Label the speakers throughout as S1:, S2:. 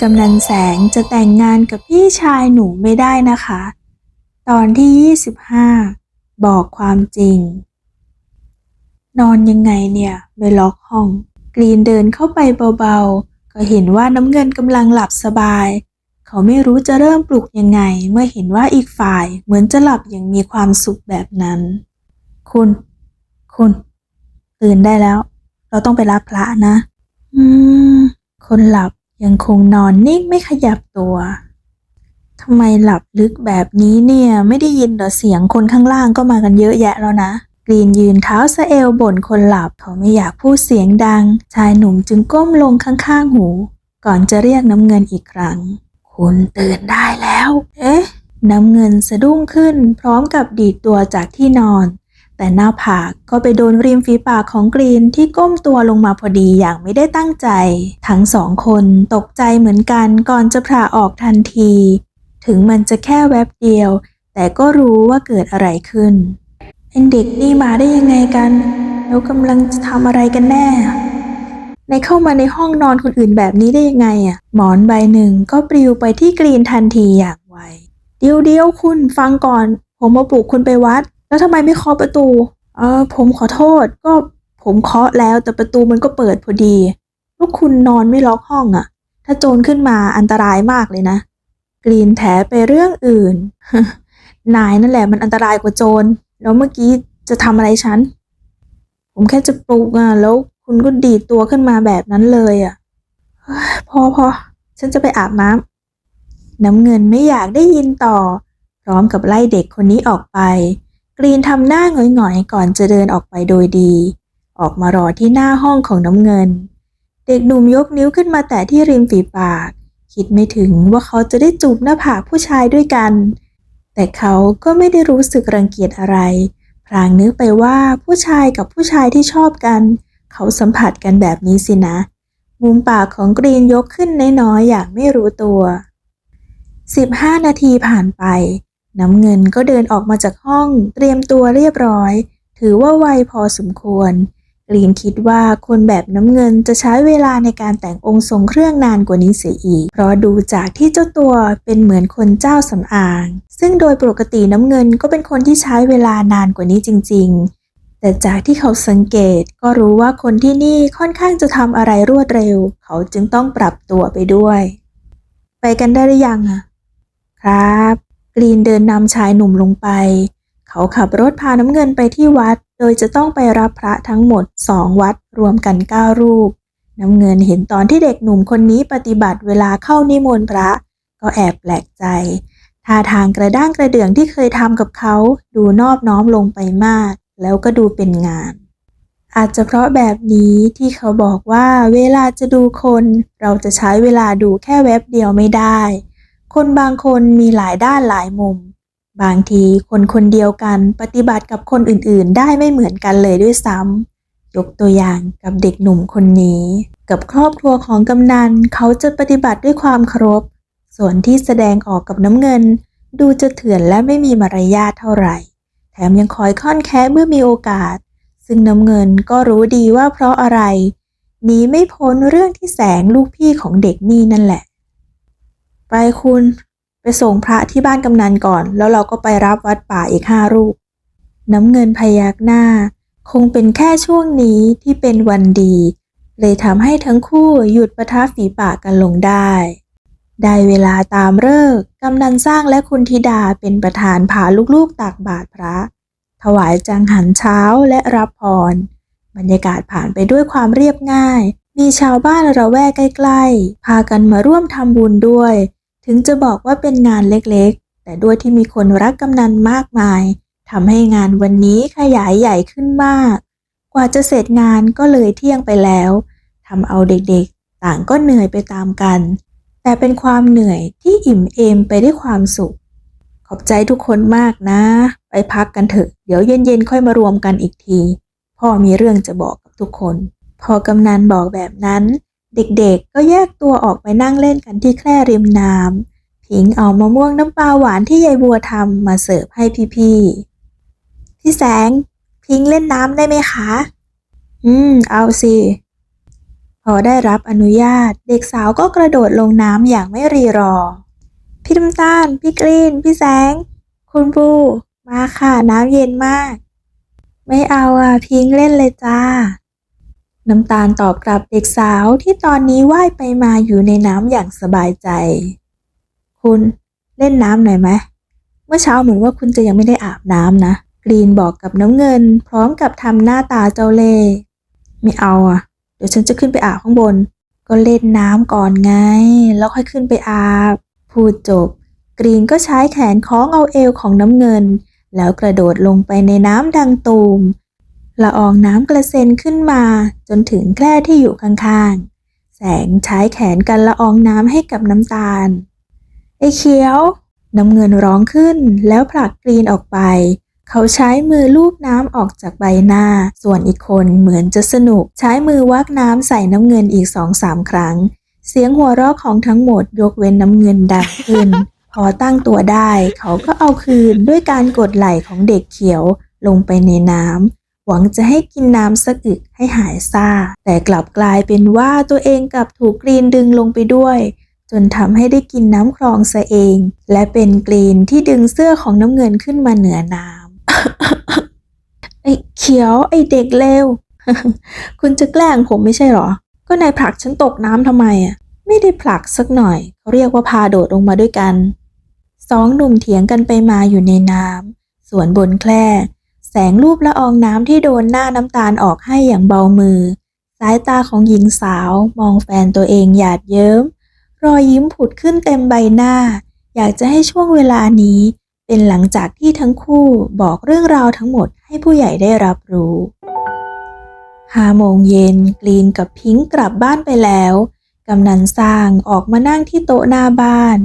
S1: กำนันแสงจะแต่งงานกับพี่ชายหนูไม่ได้นะคะ ตอนที่ 25 บอกความจริง นอนยังไงเนี่ยไม่ล็อกห้อง กรีนเดินเข้าไปเบาๆ ก็เห็นว่าน้ำเงินกำลังหลับสบาย เขาไม่รู้จะเริ่มปลุกยังไง เมื่อเห็นว่าอีกฝ่ายเหมือนจะหลับอย่างมีความสุขแบบนั้น คุณ คุณตื่นได้แล้ว เราต้องไปรับพระนะ อืม คนหลับ ยังคงนอนนิ่งไม่ขยับตัวทำไมหลับลึกแบบนี้เนี่ยไม่ได้ยินหรอเสียงคนข้างล่างก็มากันเยอะแยะแล้วนะกรีนยืนเท้าสะเอลบ่นคนหลับเขาไม่อยากพูดเสียงดัง ชายหนุ่มจึงก้มลงข้างๆหู ก่อนจะเรียกน้ำเงินอีกครั้ง คุณตื่นได้แล้ว เอ๊ะ น้ำเงินสะดุ้งขึ้น พร้อมกับดีดตัวจากที่นอน แต่หน้าผากก็ไปโดนริมฝีปากของกรีนที่ก้มตัวลงมาพอดีอย่างไม่ได้ตั้งใจ ทั้งสองคนตกใจเหมือนกันก่อนจะผ่าออกทันที ถึงมันจะแค่แวบเดียว แต่ก็รู้ว่าเกิดอะไรขึ้นไอ้เด็กนี่มาได้ยังไงกัน แล้วกำลังจะทำอะไรกันแน่ ในเข้ามาในห้องนอนคนอื่นแบบนี้ได้ยังไงอะ หมอนใบหนึ่งก็ปลิวไปที่กรีนทันทีอย่างไว เดียวเดียวคุณฟังก่อน ผมมาปลุกคุณไปวัด แล้วทำไมไม่เคาะประตู เออผมขอโทษ ก็ผมเคาะแล้วแต่ประตูมันก็เปิดพอดี ลูกคุณนอนไม่ล็อกห้องอะ่ะ ถ้าโจรขึ้นมาอันตรายมากเลยนะ กรีนแถไปเรื่องอื่น นายนั่นแหละมันอันตรายกว่าโจร แล้วเมื่อกี้จะทำอะไรฉัน ผมแค่จะปลุกอะ แล้วคุณก็ดีดตัวขึ้นมาแบบนั้นเลยอะ พอพอ ฉันจะไปอาบน้ำน้ำเงินไม่อยากได้ยินต่อ พร้อมกับไล่เด็กคนนี้ออกไป กรีนทำหน้าหงอยๆก่อนจะเดินออกไปโดยดี ออกมารอที่หน้าห้องของน้ำเงิน เด็กหนุ่มยกนิ้วขึ้นมาแตะที่ริมฝีปาก คิดไม่ถึงว่าเขาจะได้จูบหน้าผากผู้ชายด้วยกัน แต่เขาก็ไม่ได้รู้สึกรังเกียจอะไร พลางนึกไปว่าผู้ชายกับผู้ชายที่ชอบกัน เขาสัมผัสกันแบบนี้สินะ มุมปากของกรีนยกขึ้นน้อยๆอย่างไม่รู้ตัว 15 นาทีผ่านไป น้ำเงินก็เดินออกมาจากห้องเตรียมตัวเรียบร้อย ถือว่าไวพอสมควร กรีนคิดว่าคนแบบน้ำเงินจะใช้เวลาในการแต่งองค์ทรงเครื่องนานกว่านี้เสียอีก เพราะดูจากที่เจ้าตัวเป็นเหมือนคนเจ้าสำอาง ซึ่งโดยปกติน้ำเงินก็เป็นคนที่ใช้เวลานานกว่านี้จริง ๆ แต่จากที่เขาสังเกตก็รู้ว่าคนที่นี่ค่อนข้างจะทำอะไรรวดเร็ว เขาจึงต้องปรับตัวไปด้วย ไปกันได้หรือยังอะครับ กรีนเดินนำชายหนุ่มลงไป เขาขับรถพาน้ำเงินไปที่วัด โดยจะต้องไปรับพระทั้งหมดสองวัดรวมกันเก้ารูป น้ำเงินเห็นตอนที่เด็กหนุ่มคนนี้ปฏิบัติเวลาเข้านิมนต์พระ ก็แอบแปลกใจท่าทางกระด้างกระเดื่องที่เคยทำกับเขา ดูนอบน้อมลงไปมาก แล้วก็ดูเป็นงาน อาจจะเพราะแบบนี้ที่เขาบอกว่าเวลาจะดูคน เราจะใช้เวลาดูแค่แวบเดียวไม่ได้ คนบางคนมีหลายด้านหลายมุม บางทีคนคนเดียวกันปฏิบัติกับคนอื่นๆ ได้ไม่เหมือนกันเลยด้วยซ้ำยกตัวอย่างกับเด็กหนุ่มคนนี้ กับครอบครัวของกำนันเขาจะปฏิบัติด้วยความเคารพส่วนที่แสดงออกกับน้ำเงิน ดูจะเถื่อนและไม่มีมารยาทเท่าไหร่ แถมยังคอยค่อนแค้เมื่อมีโอกาส ซึ่งน้ำเงินก็รู้ดีว่าเพราะอะไรหนีไม่พ้นเรื่องที่แสงลูกพี่ของเด็กนี่นั่นแหละ ไปคุณไปส่งพระที่บ้านกำนันก่อน แล้วเราก็ไปรับวัดป่าอีกห้ารูป น้ำเงินพยักหน้า คงเป็นแค่ช่วงนี้ที่เป็นวันดี เลยทำให้ทั้งคู่หยุดประทับฝีปากกันลงได้ ได้เวลาตามเลิกกำนันสร้างและคุณธิดาเป็นประธานพาลูกๆตักบาตรพระ ถวายจังหันเช้าและรับพร บรรยากาศผ่านไปด้วยความเรียบง่ายมีชาวบ้านระแวกใกล้ ๆ พากันมาร่วมทำบุญด้วย ถึงจะบอกว่าเป็นงานเล็กๆ แต่ด้วยที่มีคนรักกำนันมากมายทำให้งานวันนี้ขยายใหญ่ขึ้นมาก กว่าจะเสร็จงานก็เลยเที่ยงไปแล้วทำเอาเด็กๆ ต่างก็เหนื่อยไปตามกัน แต่เป็นความเหนื่อยที่อิ่มเอมไปด้วยความสุข ขอบใจทุกคนมากนะ ไปพักกันเถอะ เดี๋ยวเย็นๆ ค่อยมารวมกันอีกที พ่อมีเรื่องจะบอกกับทุกคน พอกำนันบอกแบบนั้น เด็กๆ ก็แยกตัวออกไปนั่งเล่นกันที่แคร่ริมน้ำพิงเอามะม่วงน้ำปลาหวานที่ยายบัวทำมาเสิร์ฟให้พี่ๆพี่แสง พิงเล่นน้ำได้ไหมคะ อืม เอาสิพอได้รับอนุญาต เด็กสาวก็กระโดดลงน้ำอย่างไม่รีรอ พี่น้ำตาล พี่กรีน พี่แสง คุณปูมาค่ะน้ำเย็นมาก ไม่เอาอะพิงเล่นเลยจ้า น้ำตาลตอบกลับเด็กสาวที่ตอนนี้ว่ายไปมาอยู่ในน้ำอย่างสบายใจ คุณเล่นน้ำหน่อยไหมเมื่อเช้าเหมือนว่าคุณจะยังไม่ได้อาบน้ำนะ กรีนบอกกับน้ำเงิน พร้อมกับทำหน้าตาเจ้าเล่ห์ไม่เอาอะ เดี๋ยวฉันจะขึ้นไปอาบข้างบน ก็เล่นน้ำก่อนไง แล้วค่อยขึ้นไปอาบ พูดจบ กรีนก็ใช้แขนคล้องเอาเอวของน้ำเงิน แล้วกระโดดลงไปในน้ำดังตูม ละอองน้ำกระเซ็นขึ้นมาจนถึงแคร่ที่อยู่ข้างๆ แสงใช้แขนกันละอองน้ำให้กับน้ำตาล ไอ้เขียว น้ำเงินร้องขึ้นแล้วผลักกรีนออกไป เขาใช้มือลูบน้ำออกจากใบหน้า ส่วนอีกคนเหมือนจะสนุก ใช้มือวักน้ำใส่น้ำเงินอีกสองสามครั้ง เสียงหัวเราะของทั้งหมดยกเว้นน้ำเงินดังขึ้น พอตั้งตัวได้ เขาก็เอาคืนด้วยการกดไหล่ของเด็กเขียวลงไปในน้ำ หวังจะให้กินน้ำสักอึกให้หายซ่า แต่กลับกลายเป็นว่าตัวเองกลับถูกกรีนดึงลงไปด้วย จนทำให้ได้กินน้ำคลองซะเอง และเป็นกรีนที่ดึงเสื้อของน้ำเงินขึ้นมาเหนือน้ำไอ้เขียวไอ้เด็กเลวคุณจะแกล้งผมไม่ใช่หรอ ก็นายผลักฉันตกน้ำทำไมอะ ไม่ได้ผลักสักหน่อยเขาเรียกว่าพาโดดลงมาด้วยกันสองหนุ่มเถียงกันไปมาอยู่ในน้ำส่วนบนแคร่ แสงรูปละอองน้ำที่โดนหน้าน้ำตาลออกให้อย่างเบามือ สายตาของหญิงสาวมองแฟนตัวเองหยาดเยิ้ม รอยยิ้มผุดขึ้นเต็มใบหน้า อยากจะให้ช่วงเวลานี้ เป็นหลังจากที่ทั้งคู่บอกเรื่องราวทั้งหมดให้ผู้ใหญ่ได้รับรู้ห้าโมงเย็นกรีนกับพิงค์กลับบ้านไปแล้ว กำนันสร้างออกมานั่งที่โต๊ะหน้าบ้าน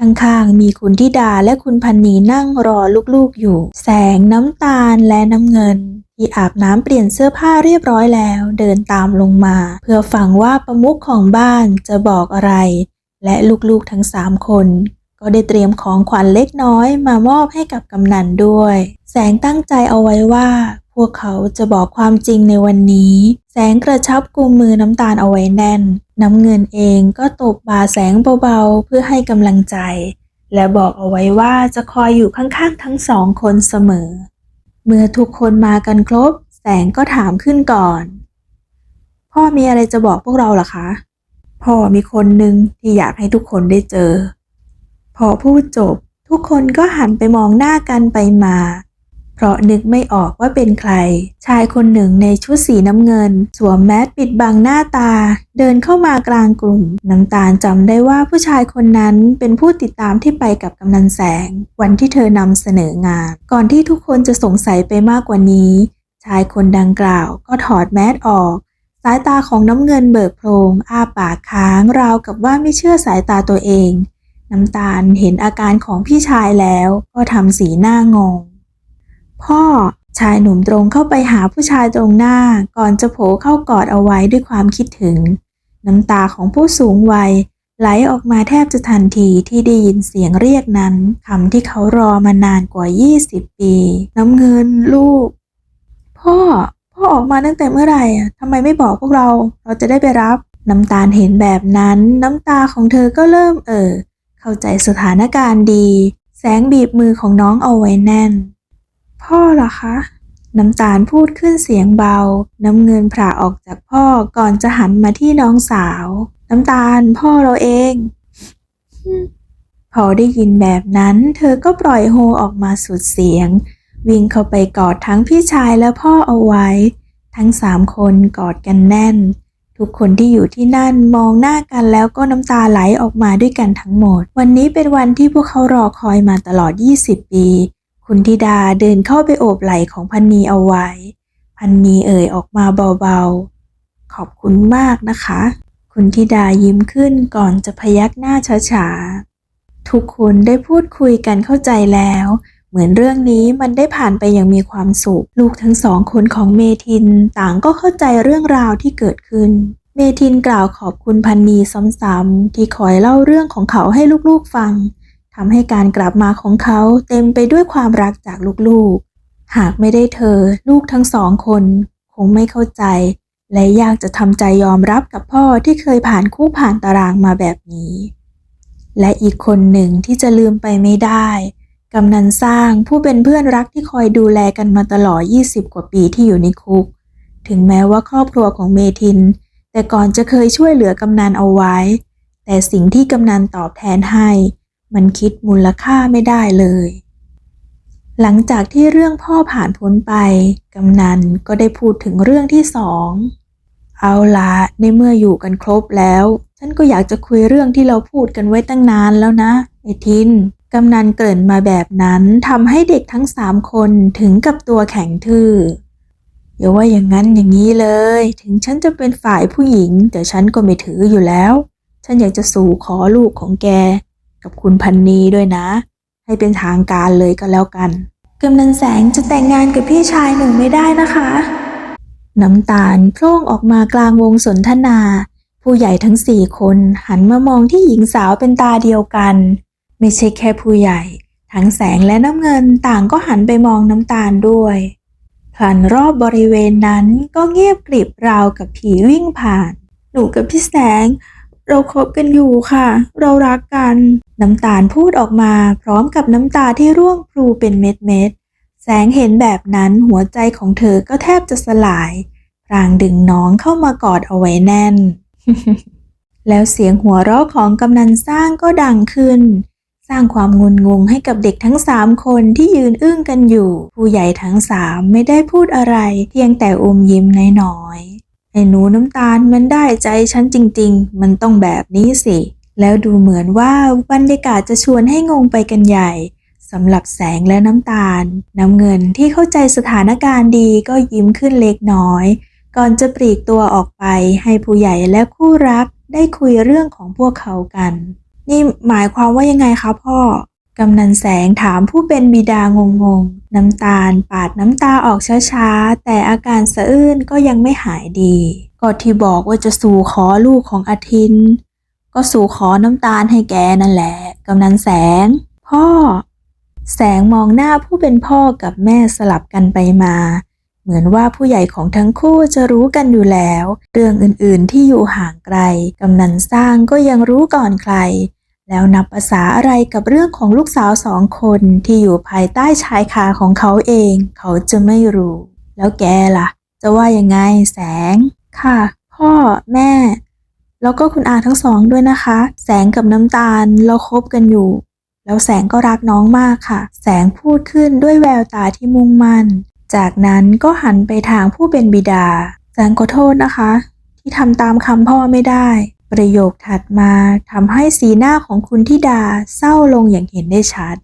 S1: ข้างๆ มีคุณธิดาและคุณพันนีนั่งรอลูกๆอยู่ แสงน้ำตาลและน้ำเงิน ที่อาบน้ำเปลี่ยนเสื้อผ้าเรียบร้อยแล้ว เดินตามลงมา เพื่อฟังว่าประมุขของบ้านจะบอกอะไร และลูกๆทั้งสามคนก็ได้เตรียมของขวัญเล็กน้อยมามอบให้กับกำนันด้วย แสงตั้งใจเอาไว้ว่า วกเขาจะบอกความจริงในวันนี้ แสงกระชับกุมมือน้ำตาลเอาไว้แน่น น้ำเงินเองก็ตบบ่าแสงเบาๆ เพื่อให้กำลังใจ และบอกเอาไว้ว่าจะคอยอยู่ข้างๆทั้งสองคนเสมอ เมื่อทุกคนมากันครบ แสงก็ถามขึ้นก่อน พ่อมีอะไรจะบอกพวกเราหรอคะ พ่อมีคนหนึ่งที่อยากให้ทุกคนได้เจอ พอพูดจบ ทุกคนก็หันไปมองหน้ากันไปมา เพราะนึกไม่ออกว่าเป็นใคร ชายคนหนึ่งในชุดสีน้ำเงิน สวมแมสปิดบังหน้าตา เดินเข้ามากลางกลุ่ม น้ำตาลจำได้ว่าผู้ชายคนนั้นเป็นผู้ติดตามที่ไปกับกำนันแสง วันที่เธอนำเสนองาน ก่อนที่ทุกคนจะสงสัยไปมากกว่านี้ ชายคนดังกล่าวก็ถอดแมสออก สายตาของน้ำเงินเบิกโพรงอ้าปากค้างราวกับว่าไม่เชื่อสายตาตัวเอง น้ำตาลเห็นอาการของพี่ชายแล้วก็ทำสีหน้างง พ่อชายหนุ่มตรงเข้าไปหาผู้ชายตรงหน้าก่อนจะโผล่เข้ากอดเอาไว้ด้วยความคิดถึง น้ำตาของผู้สูงวัยไหลออกมาแทบจะทันทีที่ได้ยินเสียงเรียกนั้นคำที่เขารอมานานกว่า 20 ปี น้ำเงินลูก พ่อ พ่อออกมาตั้งแต่เมื่อไหร่ทำไมไม่บอกพวกเรา เราจะได้ไปรับ น้ำตาลเห็นแบบนั้น น้ำตาของเธอก็เริ่มเอ่อเข้าใจสถานการณ์ดี แสงบีบมือของน้องเอาไว้แน่น พ่อเหรอคะ น้ำตาลพูดขึ้นเสียงเบา น้ำเงินผ่าออกจากพ่อก่อนจะหันมาที่น้องสาว น้ำตาลพ่อเราเอง พอได้ยินแบบนั้น เธอก็ปล่อยโฮออกมาสุดเสียง วิ่งเข้าไปกอดทั้งพี่ชายและพ่อเอาไว้ ทั้งสามคนกอดกันแน่น ทุกคนที่อยู่ที่นั่นมองหน้ากันแล้วก็น้ำตาไหลออกมาด้วยกันทั้งหมด วันนี้เป็นวันที่พวกเขารอคอยมาตลอด 20 ปี คุณธิดาเดินเข้าไปโอบไหล่ของพันนีเอาไว้ พันนีเอ่ยออกมาเบาๆ ขอบคุณมากนะคะ คุณธิดายิ้มขึ้นก่อนจะพยักหน้าช้าๆ ทุกคนได้พูดคุยกันเข้าใจแล้ว เหมือนเรื่องนี้มันได้ผ่านไปอย่างมีความสุข ลูกทั้งสองคนของเมทินต่างก็เข้าใจเรื่องราวที่เกิดขึ้น เมทินกล่าวขอบคุณพันนีซ้ำๆที่คอยเล่าเรื่องของเขาให้ลูกๆฟัง ทำให้การกลับมาของเขาเต็มไปด้วยความรักจากลูกๆ หากไม่ได้เธอ ลูกทั้งสองคน คงไม่เข้าใจ และยากจะทำใจยอมรับกับพ่อที่เคยผ่านคู่ผ่านตารางมาแบบนี้ และอีกคนหนึ่งที่จะลืมไปไม่ได้ กำนันสร้างผู้เป็นเพื่อนรักที่คอยดูแลกันมาตลอด 20 กว่าปีที่อยู่ในคุก ถึงแม้ว่าครอบครัวของเมทิน แต่ก่อนจะเคยช่วยเหลือกำนันเอาไว้ แต่สิ่งที่กำนันตอบแทนให้ มันคิดมูลค่าไม่ได้เลย หลังจากที่เรื่องพ่อผ่านพ้นไป กำนันก็ได้พูดถึงเรื่องที่สอง เอาละในเมื่ออยู่กันครบแล้ว ฉันก็อยากจะคุยเรื่องที่เราพูดกันไว้ตั้งนานแล้วนะไอทินกำนันเกริ่นมาแบบนั้นทำให้เด็กทั้งสามคนถึงกับตัวแข็งทื่ออย่าว่าอย่างนั้นอย่างนี้เลย ถึงฉันจะเป็นฝ่ายผู้หญิง แต่ฉันก็ไม่ถืออยู่แล้ว ฉันอยากจะสู่ขอลูกของแก กับคุณพันนีด้วยนะ ให้เป็นทางการเลยก็แล้วกันกำนันแสงจะแต่งงานกับพี่ชายหนูไม่ได้นะคะ น้ำตาลโพร่งออกมากลางวงสนทนา ผู้ใหญ่ทั้งสี่คนหันมามองที่หญิงสาวเป็นตาเดียวกัน ไม่ใช่แค่ผู้ใหญ่ ทั้งแสงและน้ำเงินต่างก็หันไปมองน้ำตาลด้วยพลันรอบบริเวณนั้นก็เงียบกริบราวกับผีวิ่งผ่าน หนูกับพี่แสง เราคบกันอยู่ค่ะ เรารักกัน น้ำตาลพูดออกมาพร้อมกับน้ำตาที่ร่วงพลูเป็นเม็ดเม็ดๆแสงเห็นแบบนั้นหัวใจของเธอก็แทบจะสลาย พรางดึงน้องเข้ามากอดเอาไว้แน่น แล้วเสียงหัวเราะของกำนันสร้างก็ดังขึ้น สร้างความงุนงงให้กับเด็กทั้งสามคนที่ยืนอึ้งกันอยู่ ผู้ใหญ่ทั้งสามไม่ได้พูดอะไร เพียงแต่อมยิ้มน้อย ไอ้หนูน้ำตาลมันได้ใจฉันจริง ๆ มันต้องแบบนี้สิ แล้วดูเหมือนว่าบรรยากาศจะชวนให้งงไปกันใหญ่สำหรับแสงและน้ำตาล น้ำเงินที่เข้าใจสถานการณ์ดีก็ยิ้มขึ้นเล็กน้อย ก่อนจะปลีกตัวออกไปให้ผู้ใหญ่และคู่รักได้คุยเรื่องของพวกเขากัน นี่หมายความว่ายังไงคะพ่อ กำนันแสงถามผู้เป็นบิดางงงๆ น้ำตาลปาดน้ำตาออกช้าๆ แต่อาการสะอื้นก็ยังไม่หายดี ก็ที่บอกว่าจะสู่ขอลูกของอาทิน ก็สู่ขอน้ำตาลให้แกนั่นแหละ กำนันแสง พ่อ แสงมองหน้าผู้เป็นพ่อกับแม่สลับกันไปมา เหมือนว่าผู้ใหญ่ของทั้งคู่จะรู้กันอยู่แล้ว เรื่องอื่นๆที่อยู่ห่างไกล กำนันสร้างก็ยังรู้ก่อนใคร แล้วนับภาษาอะไรกับเรื่องของลูกสาวสองคนที่อยู่ภายใต้ชายคาของเขาเอง เขาจะไม่รู้ แล้วแกล่ะ จะว่ายังไงแสง ค่ะ พ่อแม่ แล้วก็คุณอาทั้งสองด้วยนะคะ แสงกับน้ำตาลเราคบกันอยู่ แล้วแสงก็รักน้องมากค่ะ แสงพูดขึ้นด้วยแววตาที่มุ่งมั่น จากนั้นก็หันไปทางผู้เป็นบิดา แสงขอโทษนะคะ ที่ทำตามคำพ่อไม่ได้ ประโยคถัดมาทำให้สีหน้าของคุณทิดาเศร้าลงอย่างเห็นได้ชัด